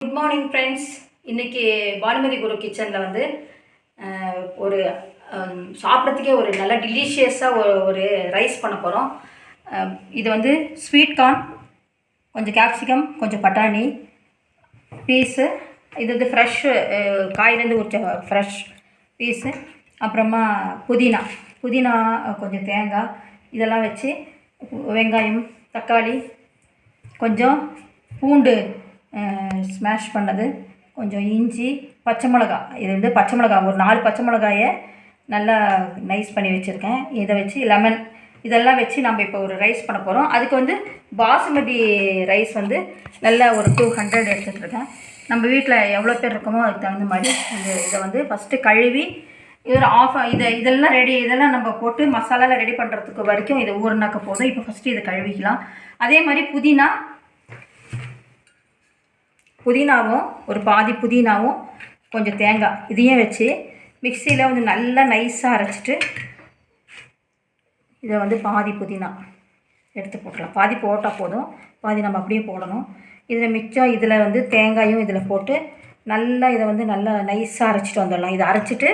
Good morning friends இன்றைக்கி பானுமதி குரு கிச்சனில் வந்து ஒரு சாப்பிட்றதுக்கே ஒரு நல்ல டிலிஷியஸாக ஒரு ஒரு ரைஸ் பண்ண போகிறோம் இது வந்து ஸ்வீட் கார்ன் கொஞ்சம் கேப்சிகம் கொஞ்சம் பட்டாணி பீஸு இது வந்து ஃப்ரெஷ்ஷு காயிலேருந்து உரிச்ச ஃப்ரெஷ் பீஸு அப்புறமா புதினா புதினா கொஞ்சம் தேங்காய் இதெல்லாம் வச்சு வெங்காயம் தக்காளி கொஞ்சம் பூண்டு ஸ்மாஷ் பண்ணது. கொஞ்சம் இஞ்சி பச்சை மிளகா. இது வந்து பச்சை மிளகா. ஒரு நாலு பச்சை மிளகாயை நல்லா நைஸ் பண்ணி வச்சுருக்கேன். இதை வச்சு லெமன் இதெல்லாம் வச்சு நம்ம இப்போ ஒரு ரைஸ் பண்ண போகிறோம் அதுக்கு வந்து பாசுமதி ரைஸ் வந்து நல்லா ஒரு டூ ஹண்ட்ரட் எடுத்துகிட்ருக்கேன் நம்ம வீட்டில் எவ்வளோ பேர் இருக்கோமோ அதுக்கு தகுந்த மாதிரி இந்த இதை வந்து ஃபஸ்ட்டு கழுவி இது ஒரு ஆஃப் இதை இதெல்லாம் ரெடி இதெல்லாம் நம்ம போட்டு மசாலாலாம் ரெடி பண்ணுறதுக்கு வரைக்கும் இதை ஊறினாக்க போதும். இப்போ ஃபஸ்ட்டு இதை கழுவிக்கலாம். அதே மாதிரி புதினா புதினாவும் ஒரு பாதி புதினாவும் கொஞ்சம் தேங்காய் இதையும் வச்சு மிக்சியில் வந்து நல்லா நைஸாக அரைச்சிட்டு இதை வந்து பாதி புதினா எடுத்து போட்டுடலாம். பாதி போட்டால் போதும். பாதி நம்ம அப்படியே போடணும். இதில் மிச்சம் இதில் வந்து தேங்காயும் இதில் போட்டு நல்லா இதை வந்து நல்லா நைஸாக அரைச்சிட்டு வந்துடலாம். இதை அரைச்சிட்டு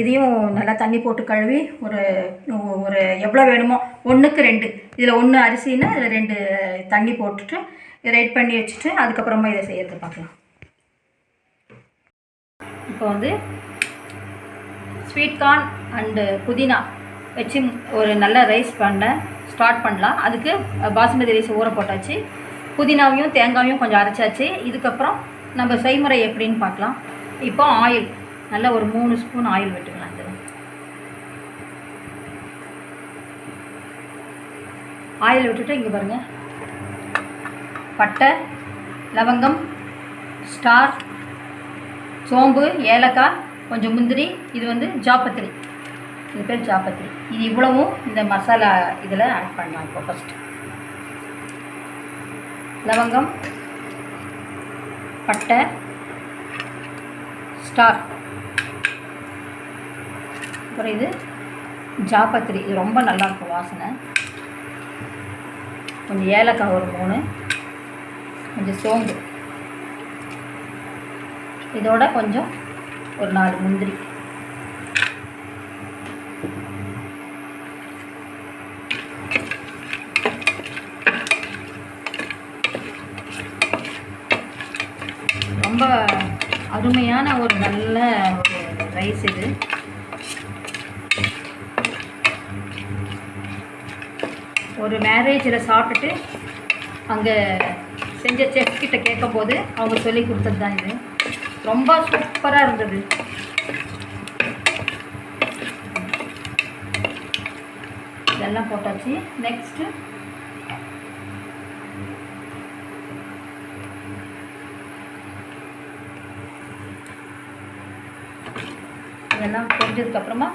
இதையும் நல்லா தண்ணி போட்டு கழுவி ஒரு ஒரு எவ்வளோ வேணுமோ ஒன்றுக்கு ரெண்டு. இதில் ஒன்று அரிசின்னா இதில் ரெண்டு தண்ணி போட்டுட்டு ரெட் பண்ணி வச்சுட்டு அதுக்கப்புறமா இதை செய்யறது பார்க்கலாம். இப்போ வந்து ஸ்வீட் கார்ன் அண்டு புதினா வச்சு ஒரு நல்ல ரைஸ் பண்ண ஸ்டார்ட் பண்ணலாம். அதுக்கு பாசுமதி ரைஸ் ஊற போட்டாச்சு. புதினாவையும் தேங்காயும் கொஞ்சம் அரைச்சாச்சு. இதுக்கப்புறம் நம்ம செய்முறை எப்படின்னு பார்க்கலாம். இப்போ ஆயில் நல்லா ஒரு மூணு ஸ்பூன் ஆயில் விட்டுக்கலாம் இது. ஆயில் விட்டுட்டு இங்கே பாருங்கள் பட்டை லவங்கம் ஸ்டார் சோம்பு ஏலக்காய் கொஞ்சம் முந்திரி இது வந்து ஜாப்பத்திரி இது பேர் ஜாப்பத்திரி இது இவ்வளவும் இந்த மசாலா இதில் ஆட் பண்ணலாம் இப்போ ஃபஸ்ட்டு லவங்கம் பட்டை ஸ்டார். அப்புறம் இது ஜாப்பத்திரி இது ரொம்ப நல்லாயிருக்கும் வாசனை. கொஞ்சம் ஏலக்காய் ஒரு மூணு. கொஞ்சம் சோம்பு. இதோட கொஞ்சம் ஒரு நாலு முந்திரி. ரொம்ப அருமையான ஒரு நல்ல ஒரு ரைஸ் இது. ஒரு மேரேஜில் சாப்பிட்டுட்டு அங்கே செஞ்ச செஃப் கிட்ட கேட்கும்போது அவங்க சொல்லி கொடுத்தது தான் இது. ரொம்ப சூப்பராக இருந்தது. இதெல்லாம் போட்டாச்சு. நெக்ஸ்ட்டு இதெல்லாம் பொரிஞ்சதுக்கப்புறமா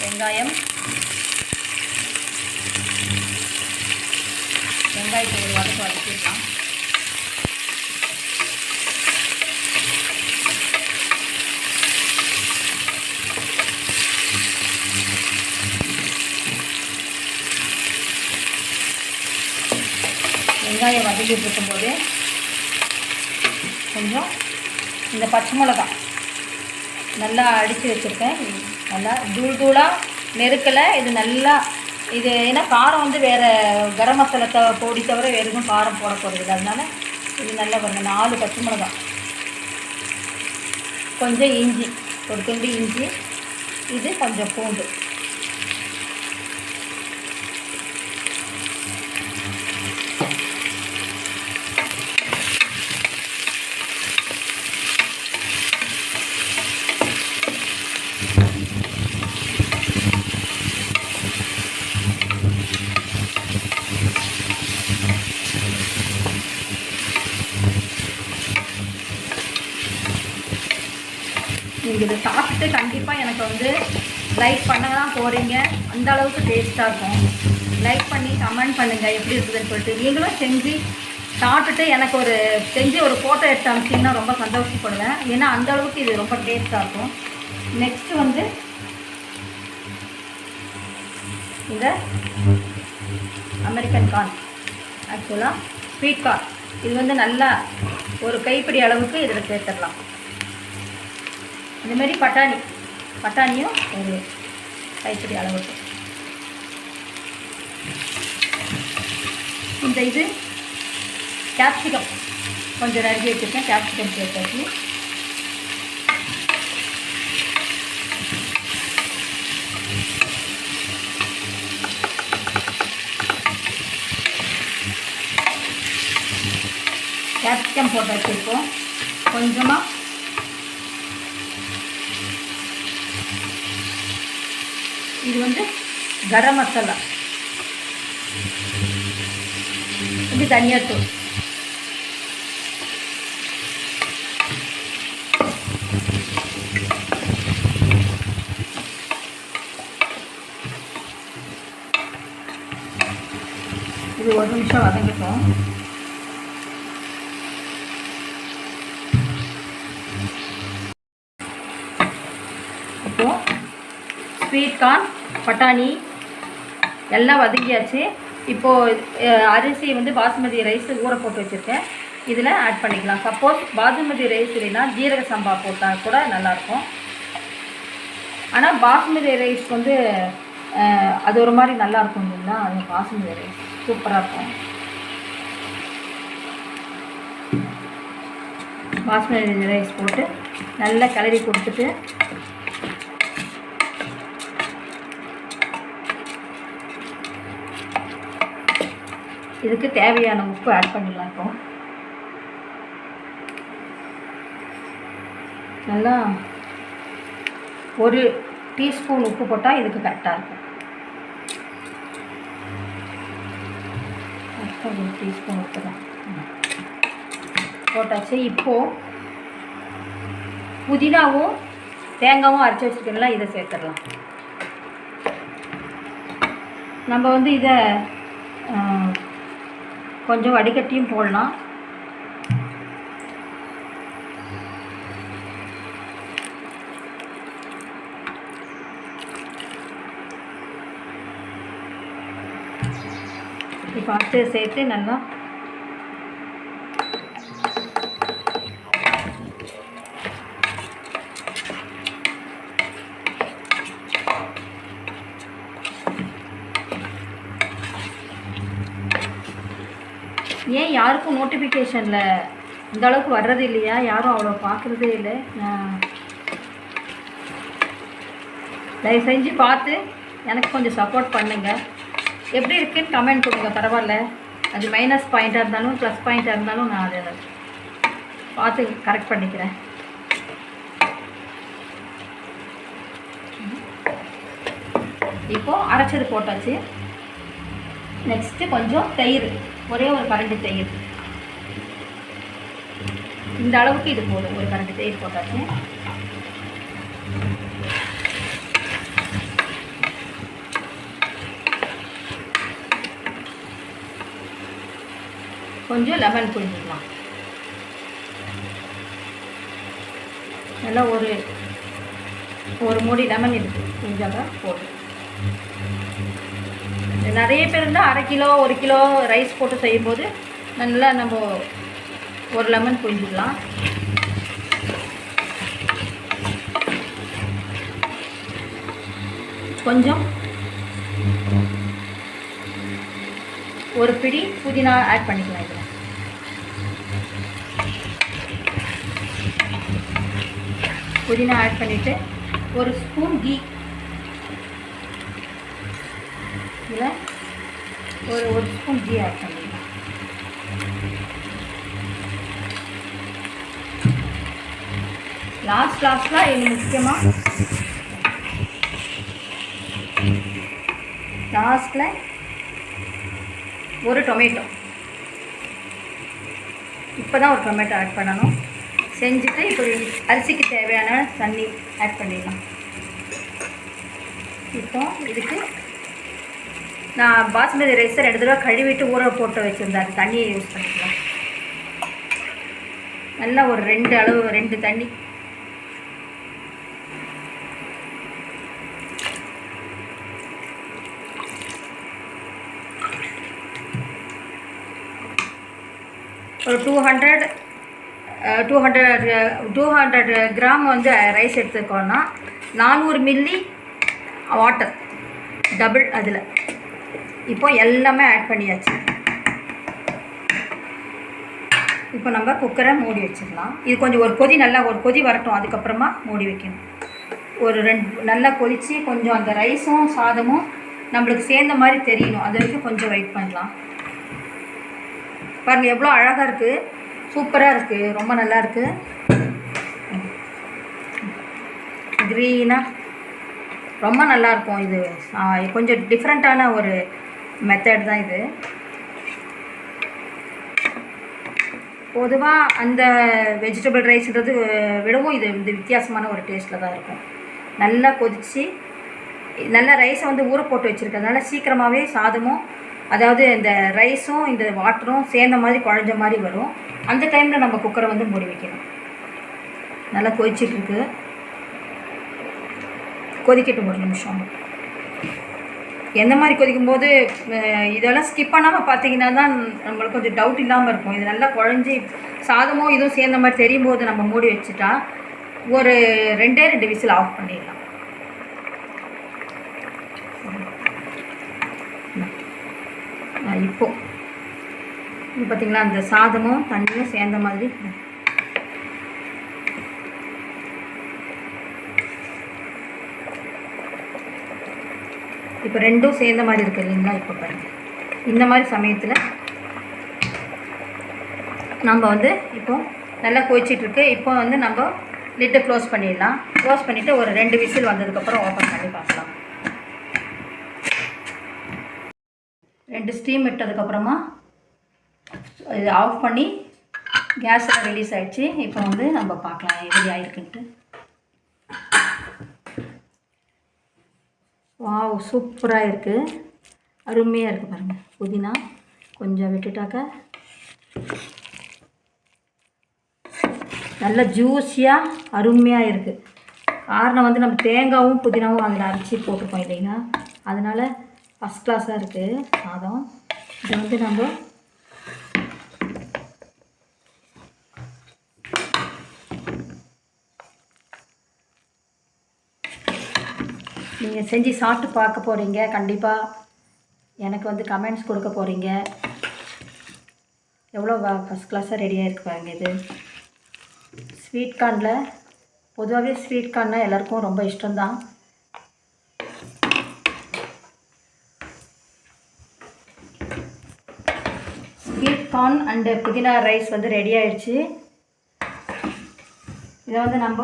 வெங்காயம். வெங்காயத்தை ஒரு வதக்க வதக்கிடலாம். வெங்காயம் வதக்கிட்டு இருக்கும்போது கொஞ்சம் இந்த பச்சை மிளகா நல்லா அடித்து வச்சுருக்கேன். நல்லா தூள் தூளாக நெருக்கலை இது நல்லா இது ஏன்னா காரம் வந்து வேறு கரம் மசாலா த பொடி தவிர வேறு எதுவும் காரம் போட போகிறது அதனால் இது நல்லா பாருங்க நாலு பச்சை மிளகா. கொஞ்சம் இஞ்சி ஒரு துண்டு இஞ்சி இது கொஞ்சம் பூண்டு நீங்கள் இதை சாப்பிட்டு கண்டிப்பாக எனக்கு வந்து லைக் பண்ண தான் போகிறீங்க அந்த அளவுக்கு டேஸ்ட்டாக இருக்கும். லைக் பண்ணி கமெண்ட் பண்ணுங்கள் எப்படி இருக்குதுன்னு சொல்லிட்டு. நீங்களும் செஞ்சு சாப்பிட்டுட்டு எனக்கு ஒரு செஞ்சு ஒரு ஃபோட்டோ எடுத்து அனுப்பிச்சிங்கன்னா ரொம்ப சந்தோஷப்படுவேன். ஏன்னா அந்த அளவுக்கு இது ரொம்ப டேஸ்ட்டாக இருக்கும். நெக்ஸ்ட்டு வந்து இந்த அமெரிக்கன் கார்ன் ஆக்சுவலாக ஸ்வீட் கார்ன் இது வந்து நல்லா ஒரு கைப்பிடி அளவுக்கு இதில் சேர்த்துடலாம். இந்தமாரி பட்டாணி. பட்டாணியும் ஒரு கைப்பிடி அளவுக்கு. இந்த இது கேப்சிகம் கொஞ்சம் நறுக்கி வச்சுருக்கேன் கேப்சிகம் சேர்த்தாச்சு. கேப்சிகம் போட்டு வச்சுருக்கோம் கொஞ்சமாக இது வந்து கரம் மசாலா. இது தனியாத்தூள் இது ஒரு நிமிஷம் வதங்கட்டும். ஸ்வீட் கார்ன் பட்டாணி எல்லாம் வதங்கியாச்சு இப்போது அரிசி வந்து பாசுமதி ரைஸ் ஊற போட்டு வச்சுருக்கேன். இதில் ஆட் பண்ணிக்கலாம். சப்போஸ் பாசுமதி ரைஸ் இல்லைன்னா ஜீரக சம்பா போட்டால் கூட நல்லாயிருக்கும். ஆனால் பாசுமதி ரைஸ் வந்து அது ஒரு மாதிரி நல்லாயிருக்கும் இல்லைங்களா? அது பாசுமதி ரைஸ் சூப்பராக இருக்கும். பாஸ்மதி ரைஸ் போட்டு நல்லா கிளறி கொடுத்துட்டு இதுக்கு தேவையான உப்பு ஆட் பண்ணிடலாம் இப்போ. நல்லா ஒரு டீஸ்பூன் உப்பு போட்டால் இதுக்கு கரெக்டாக இருக்கும். ஒரு டீஸ்பூன் உப்பு தான். போட்டாச்சு. இப்போது புதினாவும் தேங்காவும் அரைச்சி வச்சுருக்கோம்ல இதை சேர்த்துடலாம். நம்ம வந்து இதை கொஞ்சம் வடிகட்டியும் போடலாம். இப்போ அடுத்து சேர்த்து நல்லா யாருக்கும் நோட்டிஃபிகேஷனில் இந்த அளவுக்கு வர்றது இல்லையா? யாரும் அவ்வளோ பார்க்குறதே இல்லை. நான் தயவு செஞ்சு பார்த்து எனக்கு கொஞ்சம் சப்போர்ட் பண்ணுங்கள் எப்படி இருக்குன்னு கமெண்ட் கொடுங்க பரவாயில்ல. அது மைனஸ் பாயிண்ட்டாக இருந்தாலும் ப்ளஸ் பாயிண்ட்டாக இருந்தாலும் நான் அதை பார்த்து கரெக்ட் பண்ணிக்கிறேன். இப்போது அரைச்சது போட்டாச்சு. நெக்ஸ்ட்டு கொஞ்சம் தயிர். ஒரே ஒரு கரண்டி தயிர் இந்த அளவுக்கு இது போதும். ஒரு கரண்டி தயிர் போட்டாச்சு. கொஞ்சம் லெமன் புழிஞ்சிக்கலாம். நல்லா ஒரு ஒரு மூடி லெமன் இருக்கு புழிஞ்சாங்க போட்டு நிறைய பேர் இருந்தால் அரை கிலோ ஒரு கிலோ ரைஸ் போட்டு செய்யும்போது நல்லா நம்ம ஒரு லெமன் புழிஞ்சிக்கலாம். கொஞ்சம் ஒரு பிடி புதினா ஆட் பண்ணிக்கலாம் இதில். புதினா ஆட் பண்ணிவிட்டு ஒரு ஸ்பூன் கீ இதில் ஒரு ஒரு ஸ்பூன் கீ ஆட் பண்ணிடலாம் லாஸ்ட் லாஸ்ட்டில் இது முக்கியமாக லாஸ்ட்டில் ஒரு டொமேட்டோ இப்போ தான் ஒரு டொமேட்டோ ஆட் பண்ணணும். செஞ்சுட்டு இப்போ அரிசிக்கு தேவையான தண்ணி ஆட் பண்ணிடலாம். இப்போ இதுக்கு நான் பாஸ்மதி ரைஸை ரெண்டு தடவை கழுவிட்டு ஊற போட்டு வச்சுருந்தேன் தண்ணியை யூஸ் பண்ணிக்கலாம். நல்லா ஒரு ரெண்டு அளவு ரெண்டு தண்ணி. ஒரு two hundred two hundred two hundred gram வந்து ரைஸ் எடுத்துக்கோன்னா நானூறு மில்லி வாட்டர் டபுள் அதில். இப்போ எல்லாமே ஆட் பண்ணியாச்சு. இப்போ நம்ம குக்கரை மூடி வச்சிடலாம். இது கொஞ்சம் ஒரு கொதி நல்லா ஒரு கொதி வரட்டும் அதுக்கப்புறமா மூடி வைக்கணும். ஒரு ரெண்டு நல்லா கொதித்து கொஞ்சம் அந்த ரைஸும் சாதமும் நம்மளுக்கு சேர்ந்த மாதிரி தெரியணும். அது வரைக்கும் கொஞ்சம் வெயிட் பண்ணலாம். பாருங்கள் எவ்வளோ அழகாக இருக்குது சூப்பராக இருக்குது ரொம்ப நல்லா இருக்குது க்ரீனாக ரொம்ப நல்லாயிருக்கும் இது. கொஞ்சம் டிஃப்ரெண்ட்டான ஒரு மெத்தட் தான் இது. பொதுவாக அந்த வெஜிடபிள் ரைஸ்ன்றது விடவும் இது வந்து வித்தியாசமான ஒரு டேஸ்ட்டில் தான் இருக்கும். நல்லா கொதித்து நல்லா ரைஸை வந்து ஊற போட்டு வச்சுருக்கிறதுனால சீக்கிரமாகவே சாதமும் அதாவது இந்த ரைஸும் இந்த வாட்டரும் சேர்ந்த மாதிரி குழஞ்ச மாதிரி வரும். அந்த டைமில் நம்ம குக்கரை வந்து மூடி வைக்கணும். நல்லா கொதிச்சிட்ருக்கு கொதிக்கட்டும் ஒரு நிமிஷம். எந்த மாதிரி கொதிக்கும் போது இதெல்லாம் ஸ்கிப் பண்ணாமல் பார்த்தீங்கன்னா தான் நம்மளுக்கு கொஞ்சம் டவுட் இல்லாமல் இருக்கும். இது நல்லா குழஞ்சி சாதமும் இதுவும் சேர்ந்த மாதிரி தெரியும் போது நம்ம மூடி வச்சுட்டா ஒரு ரெண்டே ரெண்டு விசில் ஆஃப் பண்ணிடலாம். இப்போது இப்போ. இது பார்த்தீங்களா அந்த சாதமும் தண்ணியும் சேர்ந்த மாதிரி. இப்போ ரெண்டும் சேர்ந்த மாதிரி இருக்கு இல்லைங்களா? இப்போ பாருங்கள் இந்த மாதிரி சமயத்தில் நம்ம வந்து இப்போ நல்லா கொயிச்சிட்டுருக்கு இப்போ வந்து நம்ம லிட்டை க்ளோஸ் பண்ணிடலாம். க்ளோஸ் பண்ணிவிட்டு ஒரு ரெண்டு விசில் வந்ததுக்கப்புறம் ஓப்பன் பண்ணி பார்க்கலாம். ரெண்டு ஸ்டீம் விட்டதுக்கப்புறமா இது ஆஃப் பண்ணி கேஸில் ரிலீஸ் ஆகிடுச்சு இப்போ வந்து நம்ம பார்க்கலாம் எப்படி ஆயிருக்குன்ட்டு. வாவ் சூப்பராக இருக்குது அருமையாக இருக்குது பாருங்கள் புதினா கொஞ்சம் விட்டுட்டாக்க நல்ல ஜூஸியாக அருமையாக இருக்குது காரணம் வந்து நம்ம தேங்காவும் புதினாவும் அதில் அரைச்சி போட்டிருக்கோம் இல்லைங்களா? அதனால் ஃபஸ்ட் கிளாஸாக இருக்குது சாதம். இதை வந்து நம்ம நீங்கள் செஞ்சு சாப்பிட்டு பார்க்க போகிறீங்க கண்டிப்பாக எனக்கு வந்து கமெண்ட்ஸ் கொடுக்க போகிறீங்க எவ்வளோ ஃபஸ்ட் கிளாஸாக ரெடியாக இருக்கு பாருங்க இது. ஸ்வீட் கார்னில் பொதுவாகவே ஸ்வீட் கார்ன்னா எல்லாருக்கும் ரொம்ப இஷ்டம்தான். ஸ்வீட் கார்ன் அண்டு புதினா ரைஸ் வந்து ரெடி ஆயிடுச்சு. இதை வந்து நம்ம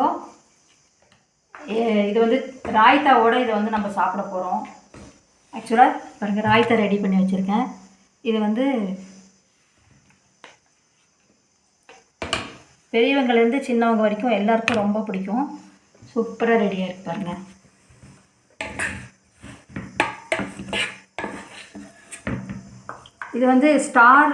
இது வந்து ராய்த்தாவோட இதை வந்து நம்ம சாப்பிட போகிறோம் ஆக்சுவலாக பாருங்கள் ராய்த்தா ரெடி பண்ணி வச்சுருக்கேன். இது வந்து பெரியவங்கலேருந்து சின்னவங்க வரைக்கும் எல்லாருக்கும் ரொம்ப பிடிக்கும். சூப்பராக ரெடியாக இருக்கு பாருங்கள் இது வந்து ஸ்டார்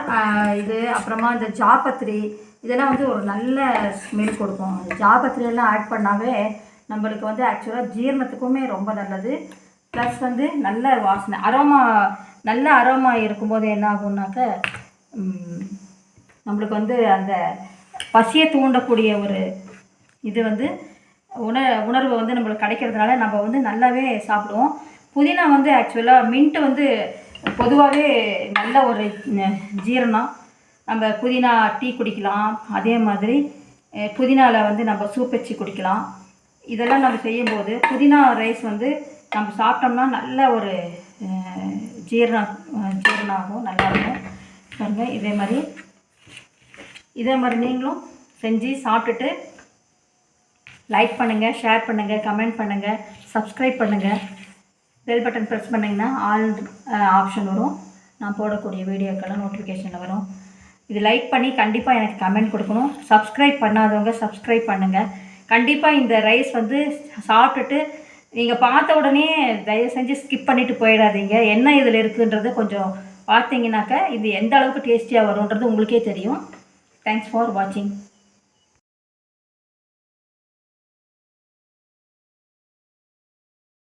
இது அப்புறமா இந்த ஜாபத்திரி இதெல்லாம் வந்து ஒரு நல்ல ஸ்மெல் கொடுக்கும். ஜாபத்ரி எல்லாம் ஆட் பண்ணாவே நம்மளுக்கு வந்து ஆக்சுவலாக ஜீரணத்துக்குமே ரொம்ப நல்லது. ப்ளஸ் வந்து நல்ல வாசனை அரோமா நல்ல அரோமா இருக்கும்போது என்ன ஆகும்னாக்க நம்மளுக்கு வந்து அந்த பசியை தூண்டக்கூடிய ஒரு இது வந்து உண உணர்வு வந்து நம்மளுக்கு கிடைக்கிறதுனால நம்ம வந்து நல்லாவே சாப்பிடுவோம். புதினா வந்து ஆக்சுவலாக மின்ட்டு வந்து பொதுவாகவே நல்ல ஒரு ஜீரணம். நம்ம புதினா டீ குடிக்கலாம். அதே மாதிரி புதினாவில் வந்து நம்ம சூப் வச்சு குடிக்கலாம். இதெல்லாம் நம்ம செய்யும்போது புதினா ரைஸ் வந்து நம்ம சாப்பிட்டோம்னா நல்ல ஒரு ஜீரணம் ஜீரணாகும் ஜீரணம் ஆகும் நல்லாயிருக்கும். பாருங்கள் இதே மாதிரி. இதே மாதிரி நீங்களும் செஞ்சு சாப்பிட்டுட்டு லைக் பண்ணுங்கள் ஷேர் பண்ணுங்கள் கமெண்ட் பண்ணுங்கள் சப்ஸ்கிரைப் பண்ணுங்கள் பெல் பட்டன் ப்ரெஸ் பண்ணிங்கன்னா ஆல் ஆப்ஷன் வரும். நான் போடக்கூடிய வீடியோக்கெல்லாம் நோட்டிஃபிகேஷனில் வரும். இது லைக் பண்ணி கண்டிப்பாக எனக்கு கமெண்ட் கொடுக்கணும். சப்ஸ்கிரைப் பண்ணாதவங்க சப்ஸ்கிரைப் பண்ணுங்கள் கண்டிப்பாக இந்த ரைஸ் வந்து சாப்பிட்டுட்டு நீங்கள் பார்த்த உடனே தயவு செஞ்சு ஸ்கிப் பண்ணிவிட்டு போயிடாதீங்க. என்ன இதில் இருக்குன்றது கொஞ்சம் பார்த்தீங்கன்னாக்க இது எந்த அளவுக்கு டேஸ்டியாக வரும்ன்றது உங்களுக்கே தெரியும். தேங்க்ஸ் ஃபார் வாட்சிங்